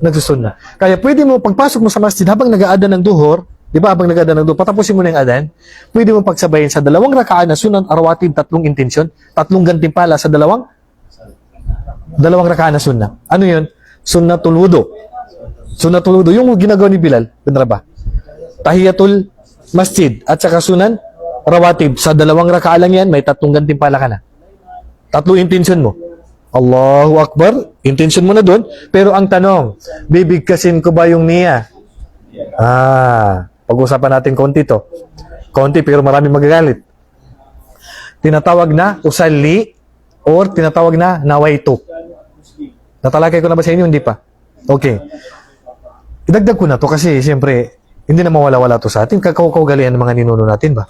nagsusunna. Kaya pwede mo, pagpasok mo sa masjid, habang nag-aadan ng duhor, di ba, habang nag-aadan ng duhor, patapusin mo na yung adan, pwede mo pagsabayin sa dalawang rakaan na sunan, arawatib, tatlong intensyon, tatlong gantimpala sa dalawang, dalawang rakaan na sunna. Ano yun? Sunnatul wudu. Sunnatul wudu. Yung ginagawa ni Bilal, benar ba? Tahiyatul masjid at saka sunan rawatib. Sa dalawang raka'a lang yan, may tatlong gantimpala ka na. Tatlo intention mo. Allahu Akbar, intention mo na doon. Pero ang tanong, bibigkasin ko ba yung niya? Ah, pag-usapan natin konti to. Konti pero marami magagalit. Tinatawag na usalli or tinatawag na nawaitu. Natalakay ko na ba sa inyo? Hindi pa. Okay. Idagdag ko na to kasi siyempre hindi na mawala-wala to sa atin. Kakao-kaugalian ng mga ninuno natin ba?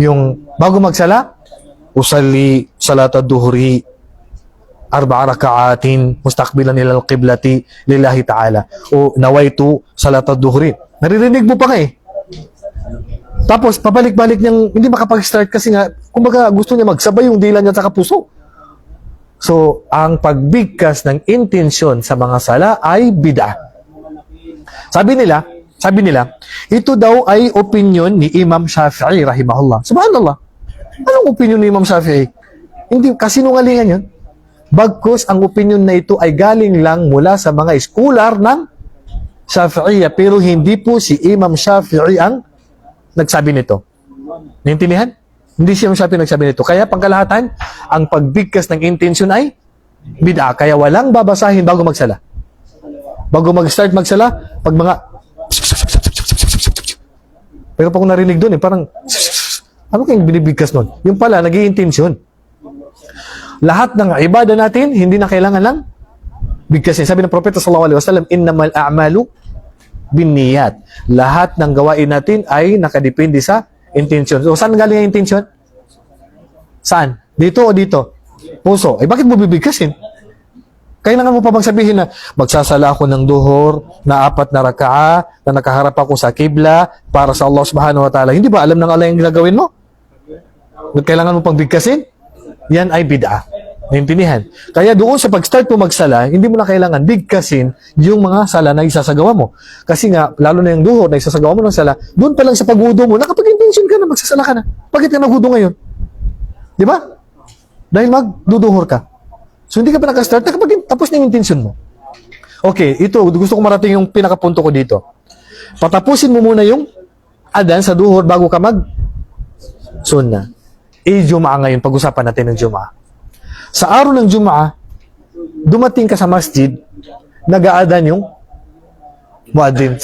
Yung bago magsala, usalli salata duhri arba'a raka'atin mustaqbilan ila al-qiblati lillahi ta'ala o nawaitu salata duhri. Naririnig mo pa nga eh. Tapos pabalik-balik niyang hindi makapag-start kasi nga kumbaga gusto niya magsabay yung dila niya sa puso. So, ang pagbigkas ng intensyon sa mga sala ay bid'ah. Sabi nila, sabi nila, ito daw ay opinion ni Imam Shafi'i rahimahullah. Subhanallah. Anong opinion ni Imam Shafi'i? Hindi, kasinungalingan yun. Bagkus, ang opinion na ito ay galing lang mula sa mga scholar ng Shafi'iyya. Pero hindi po si Imam Shafi'i ang nagsabi nito. Naintindihan? Hindi si Imam Shafi'i nagsabi nito. Kaya pangkalahatan, ang pagbigkas ng intention ay bid'a. Kaya walang babasahin bago magsala. Bago mag-start magsala, pag mga pero pag narinig doon eh, parang ano kayong binibigkas nun? Yung pala, nag intensyon Lahat ng ibada natin, hindi na kailangan lang bigkasin. Sabi ng Propeta sallallahu alaihi wasallam, innamal a'malu binniyat. Lahat ng gawain natin ay nakadepende sa intensyon. So, saan galing ang intensyon? Saan? Dito o dito? Puso. Eh, bakit mo bibigkasin? Kailangan mo pa bang sabihin na magsasala ako ng duhor na apat na raka'a na nakaharap ako sa kibla para sa Allah subhanahu wa ta'ala. Hindi ba alam ng Allah yung ginagawin mo? Kailangan mo pang bigkasin? Yan ay bid'a. Naintindihan? Kaya doon sa pag-start mo magsala, hindi mo na kailangan bigkasin yung mga sala na isasagawa mo. Kasi nga, lalo na yung duhor na isasagawa mo ng sala, doon pa lang sa pagwudo mo, nakapag-intention ka na, magsasala ka na. Bakit ka nagwudo ngayon? Di ba? Dahil magduduhor ka. So hindi ka pa nakastart, nakapag tapos na yung intention mo. Okay, ito, gusto ko marating yung pinakapunto ko dito. Patapusin mo muna yung adan sa duhor bago ka mag sunna. Eh, Jumaa ngayon, pag-usapan natin ng Jumaa. Sa araw ng Jumaa, dumating ka sa masjid, nag-aadan yung muadhin.